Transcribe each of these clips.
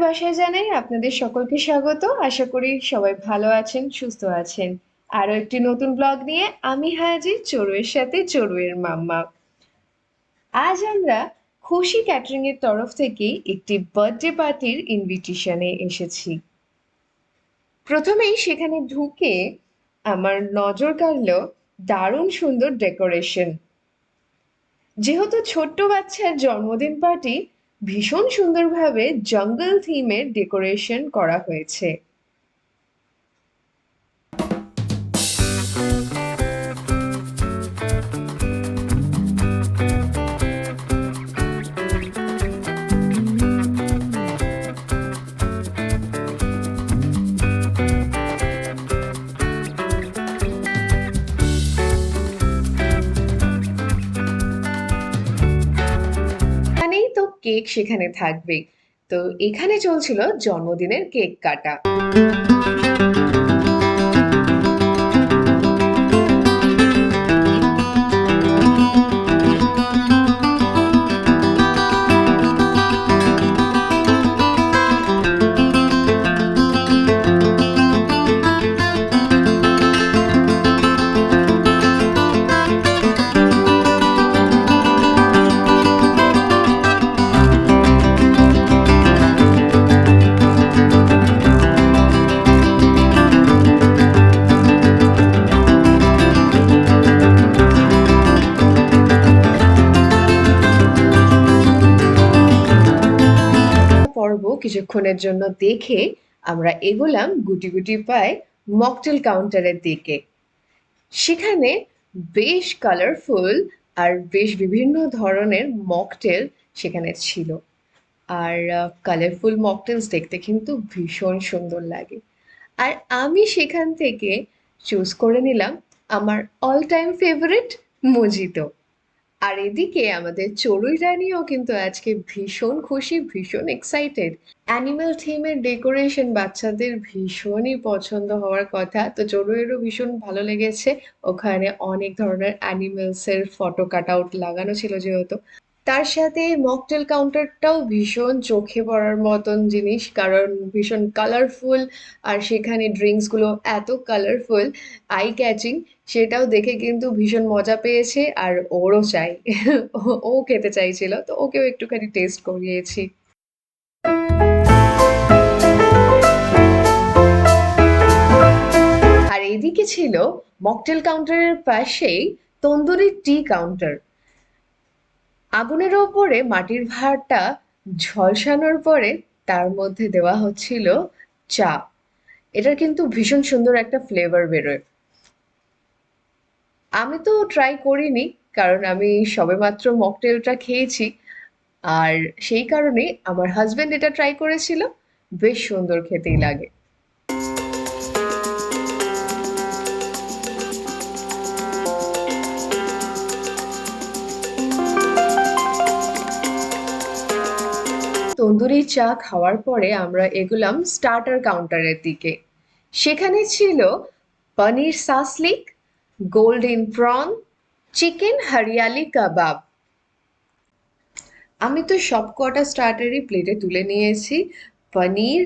বাসায় জানাই আপনাদের সকলকে স্বাগত। আশা করি সবাই ভালো আছেন, সুস্থ আছেন। আরও একটি নতুন ব্লগ নিয়ে আমি হাজির চড়ুয়ের সাথে চড়ুয়ের মাম্মা। আজ আমরা খুশি ক্যাটারিং এর তরফ থেকে একটি বার্থডে পার্টির ইনভিটেশনে এসেছি। প্রথমেই সেখানে ঢুকে আমার নজর কাড়ল দারুণ সুন্দর ডেকোরেশন। যেহেতু ছোট্ট বাচ্চার জন্মদিন পার্টি ভীষণ সুন্দরভাবে জঙ্গল থিমের ডেকোরেশন করা হয়েছে। কেক সেখানে থাকবে তো এখানে চলছিল জন্মদিনের কেক কাটা। পর্ব কিছুক্ষণের জন্য দেখে আমরা এগোলাম গুটি গুটি পায়ে মকটেল কাউন্টারের দিকে। সেখানে বেশ কালারফুল আর বেশ বিভিন্ন ধরনের মকটেল সেখানে ছিল। আর কালারফুল মকটেলস দেখতে কিন্তু ভীষণ সুন্দর লাগে। আর আমি সেখান থেকে চুজ করে নিলাম আমার অল টাইম ফেভারিট মজিতো। আর এদিকে আমাদের চড়ুই রানীও কিন্তু আজকে ভীষণ খুশি, ভীষণ এক্সাইটেড অ্যানিমাল থিমের ডেকোরেশন বাচ্চাদের ভীষণই পছন্দ হওয়ার কথা। তো চড়ুইয়েরও ভীষণ ভালো লেগেছে। ওখানে অনেক ধরনের অ্যানিমেলসের ফটো কাট আউট লাগানো ছিল যেহেতু। তার সাথে মকটেল কাউন্টারটাও ভীষণ চোখে পড়ার মতন জিনিস, কারণ ভীষণ কালারফুল আর সেখানে ড্রিঙ্কসগুলো এত কালারফুল আই ক্যাচিং সেটাও দেখে কিন্তু ভীষণ মজা পেয়েছে আর ওরও চাই। ও- খেতে চাইছিল, তো ওকেও একটুখানি টেস্ট করিয়েছি। আর এইদিকে ছিল মকটেল কাউন্টারের পাশেই তন্দুরি টি কাউন্টার আগুনের ওপরে মাটির ভাঁড়টা ঝলসানোর পরে তার মধ্যে দেওয়া হচ্ছিল চা। এটার কিন্তু ভীষণ সুন্দর একটা ফ্লেভার বেরোয়। আমি তো ট্রাই করিনি, কারণ আমি সবেমাত্র মকটেলটা খেয়েছি। আর সেই কারণে আমার হাজবেন্ড এটা ট্রাই করেছিল, বেশ সুন্দর খেতেই লাগে। তন্দুরি চা খাওয়ার পরে আমরা এগুলাম স্টার্টার কাউন্টারের দিকে। সেখানে ছিল paneer shashlik golden prawn chicken hariyali kebab আমি তো সব কটা স্টার্টারই প্লেটে তুলে নিয়েছি। পনির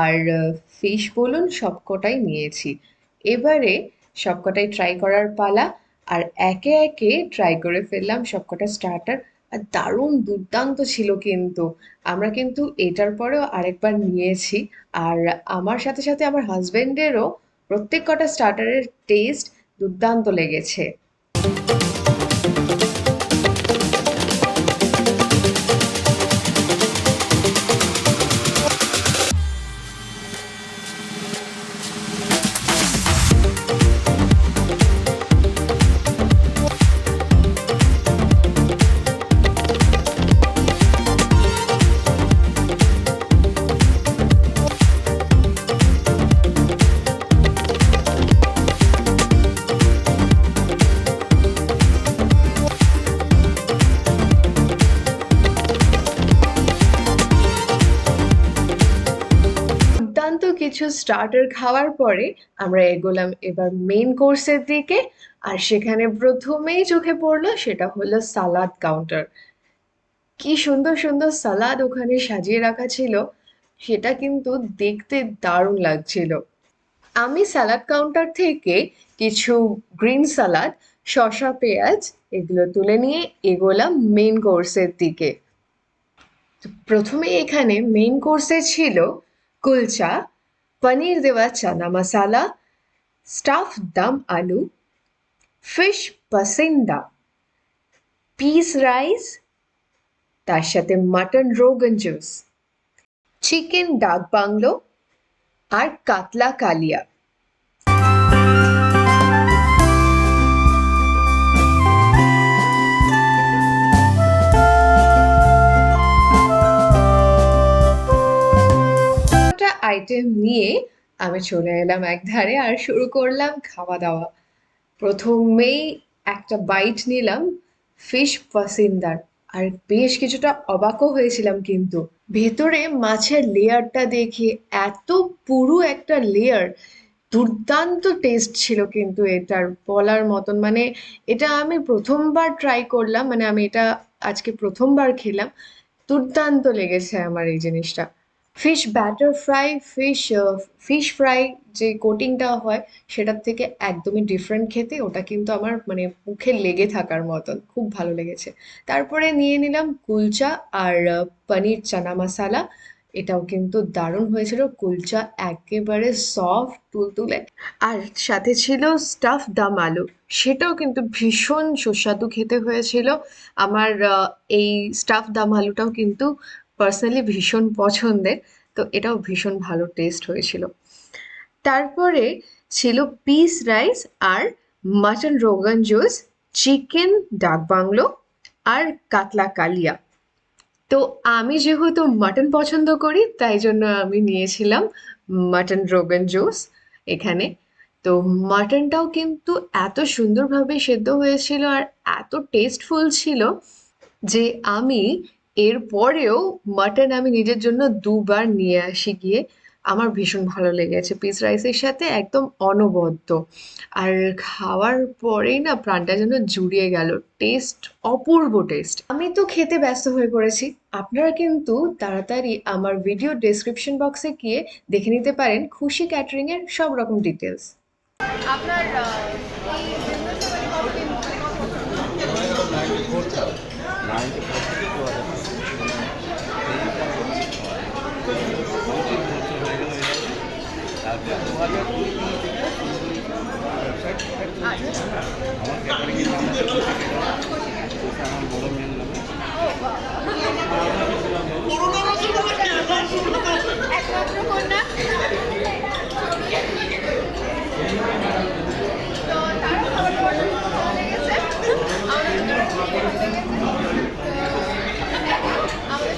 আর ফিশ বলুন সব কটাই নিয়েছি। এবারে সব কটাই ট্রাই করার পালা আর একে একে ট্রাই করে ফেললাম সব কটা স্টার্টার আর দারুণ দুর্দান্ত ছিল কিন্তু। আমরা কিন্তু এটার পরেও আরেকবার নিয়েছি। আর আমার সাথে সাথে আমার হাজবেন্ডেরও প্রত্যেক কটা স্টার্টারের টেস্ট দুর্দান্ত লেগেছে। কিছু স্টার্টার খাওয়ার পরে আমরা এগোলাম এবার মেইন কোর্সের দিকে। আর সেখানে প্রথমেই চোখে পড়ল সেটা হলো সালাদ কাউন্টার কি সুন্দর সুন্দর সালাদ ওখানে সাজিয়ে রাখা ছিল। সেটা কিন্তু দেখতে দারুণ লাগছিল। আমি স্যালাড কাউন্টার থেকে কিছু গ্রিন সালাদ শসা, পেঁয়াজ এগুলো তুলে নিয়ে এগোলাম মেন কোর্সের দিকে। প্রথমে এখানে মেন কোর্সে ছিল কুলচা। পনির দেওয়া চানা মশালা স্টাফ দাম আলু ফিশ পাসিন্দা পিস রাইস তার সাথে mutton rogan josh chicken dak bungalow আর কাতলা আইটেম নিয়ে আমি চলে এলাম একধারে আর শুরু করলাম খাওয়া দাওয়া প্রথমেই একটা বাইট নিলাম ফিশ পাসিন্দার আর বেশ কিছুটা অবাকও হয়েছিলাম কিন্তু। ভেতরে মাছের লেয়ারটা দেখে এত পুরু একটা লেয়ার, দুর্দান্ত টেস্ট ছিল কিন্তু এটার বলার মতন। মানে এটা আমি প্রথমবার ট্রাই করলাম মানে আমি এটা আজকে প্রথমবার খেলাম। দুর্দান্ত লেগেছে আমার এই জিনিসটা। Fish batter fry fish fish fry যে কোটিংটা হয়, সেটার থেকে একদমই ডিফারেন্ট খেতে। ওটা কিন্তু আমার মানে মুখে লেগে থাকার মতন। খুব ভালো লেগেছে। তারপরে নিয়ে নিলাম কুলচা আর পনির চানা মশালা। এটাও কিন্তু দারুণ হয়েছিল। কুলচা একেবারে সফট তুলতুলে। আর সাথে ছিল স্টাফ দাম আলু। সেটাও কিন্তু ভীষণ সুস্বাদু খেতে হয়েছিল। আমার এই স্টাফ দাম আলুটাও কিন্তু পার্সোনালি ভীষণ পছন্দের, তো এটাও ভীষণ ভালো টেস্ট হয়েছিল। তারপরে ছিল পিস রাইস আর mutton rogan josh chicken dak bungalow আর কাতলা কালিয়া। তো আমি যেহেতু মাটন পছন্দ করি, তাই জন্য আমি নিয়েছিলাম মাটন রোগান জুস এখানে। তো মাটনটাও কিন্তু এত সুন্দরভাবে সেদ্ধ হয়েছিল আর এত টেস্টফুল ছিল যে আমি এর পরেও মাটন আমি নিজের জন্য দুবার নিয়ে আসি গিয়ে। আমার ভীষণ ভালো লেগেছে পিস রাইসের সাথে একদম অনবদ্য। আর খাওয়ার পরেই না প্রাণটা যেন জুড়িয়ে গেল। টেস্ট অপূর্ব টেস্ট আমি তো খেতে ব্যস্ত হয়ে পড়েছি। আপনারা কিন্তু তাড়াতাড়ি আমার ভিডিও ডেসক্রিপশন বক্সে গিয়ে দেখে নিতে পারেন খুশি ক্যাটারিং এর সব রকম ডিটেলস আপনার নাইনটি ফোর থেকে টু হাজার তারপরে দু হাজার কুড়ি থেকে ওয়েবসাইট আমার ক্যাটারিংয়ের নাম হচ্ছে খুশি ক্যাটারিং আমার বড় মেয়ের নামে একমাত্র কন্যা তো তারও খাবার দাবার ভালো লেগেছে আমাদের আমাদের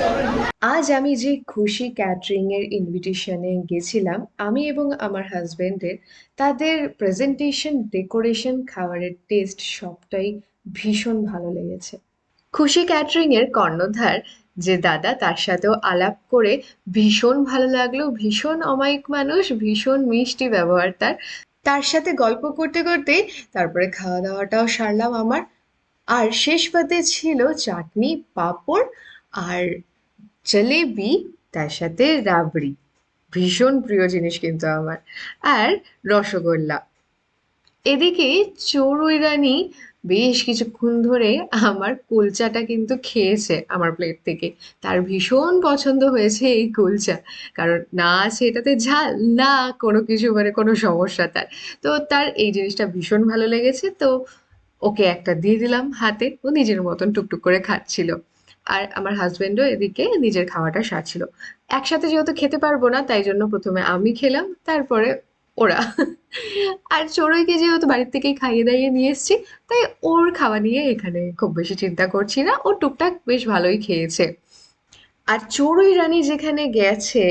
সবাই আজ আমি যে খুশি ক্যাটারিং এর ইনভিটেশনে গেছিলাম, আমি এবং আমার হাজবেন্ডের তাদের প্রেজেন্টেশন ডেকোরেশন খাবারের টেস্ট সবটাই ভীষণ ভালো লেগেছে। খুশি ক্যাটারিং এর কর্ণধার যে দাদা, তার সাথেও আলাপ করে ভীষণ ভালো লাগল, ভীষণ অমায়িক মানুষ, ভীষণ মিষ্টি ব্যবহার তার। তার সাথে গল্প করতে করতে তারপরে খাওয়া দাওয়াটাও সারলাম আমার। আর শেষ পাতে ছিল চাটনি, পাঁপড় আর জলেবি, তার সাথে রাবড়ি। ভীষণ প্রিয় জিনিস কিন্তু আমার। আর রসগোল্লা। এদিকে চড়ুই রানী বেশ কিছুক্ষণ ধরে আমার কুলচাটা কিন্তু খেয়েছে আমার প্লেট থেকে। তার ভীষণ পছন্দ হয়েছে এই কুলচা। কারণ না আছে এটাতে ঝাল, না কোনো কিছু মানে কোনো সমস্যা তার। তো তার এই জিনিসটা ভীষণ ভালো লেগেছে। তো ওকে একটা দিয়ে দিলাম হাতে। ও নিজের মতন টুকটুক করে খাচ্ছিল। আর আমার হাজবেন্ডও এদিকে নিজের খাওয়াটা সারছিল একসাথে যেহেতু খেতে পারব না, তাই জন্য প্রথমে আমি খেলাম, তারপরে ওরা। আর চড়ুইকে যেহেতু বাড়ির থেকেই খাইয়ে দাইয়ে নিয়ে এসছি, তাই ওর খাওয়া নিয়ে এখানে খুব বেশি চিন্তা করছি না, ও টুকটাক বেশ ভালোই খেয়েছে। আর চড়ুই রানী যেখানে গেছে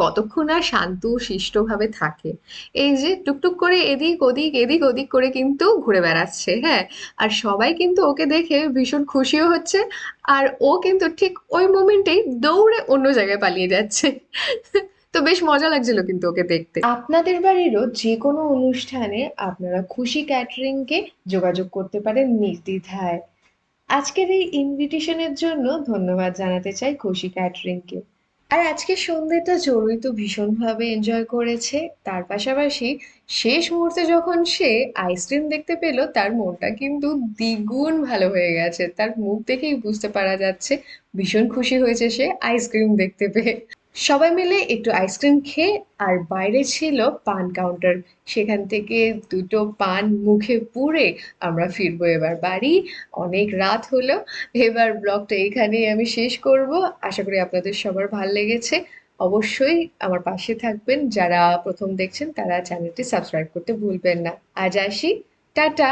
কতক্ষণ আর শান্ত, শিষ্টভাবে থাকে। এই যে টুকটুক করে এদিক ওদিক এদিক ওদিক করে কিন্তু ঘুরে বেড়াচ্ছে হ্যাঁ? আর সবাই কিন্তু ওকে দেখে ভীষণ খুশিও হচ্ছে। আর ও কিন্তু ঠিক ওই মোমেন্টেই দৌড়ে অন্য জায়গায় পালিয়ে যাচ্ছে। তো বেশ মজা লাগছিল কিন্তু ওকে দেখতে। আপনাদের বাড়িরও যে কোনো অনুষ্ঠানে আপনারা খুশি ক্যাটারিংকে যোগাযোগ করতে পারেন নির্দ্বিধায়। আজকের এই ইনভিটেশনের জন্য ধন্যবাদ জানাতে চাই খুশি ক্যাটারিংকে। আর আজকে সন্ধ্যেটা চড়ুই তো ভীষণভাবে এনজয় করেছে। তার পাশাপাশি শেষ মুহূর্তে যখন সে আইসক্রিম দেখতে পেল, তার মনটা কিন্তু দ্বিগুণ ভালো হয়ে গেছে। তার মুখ দেখেই বুঝতে পারা যাচ্ছে, ভীষণ খুশি হয়েছে সে আইসক্রিম দেখতে পেয়ে। সবাই মিলে একটু আইসক্রিম খেয়ে আর বাইরে ছিল পান কাউন্টার সেখান থেকে দুটো পান মুখে পুরে আমরা ফিরবো এবার বাড়ি। অনেক রাত হলো। এবার ব্লগটা এখানেই আমি শেষ করব। আশা করি আপনাদের সবার ভালো লেগেছে। অবশ্যই আমার পাশে থাকবেন। যারা প্রথম দেখছেন তারা চ্যানেলটি সাবস্ক্রাইব করতে ভুলবেন না। আজ আসি। টাটা!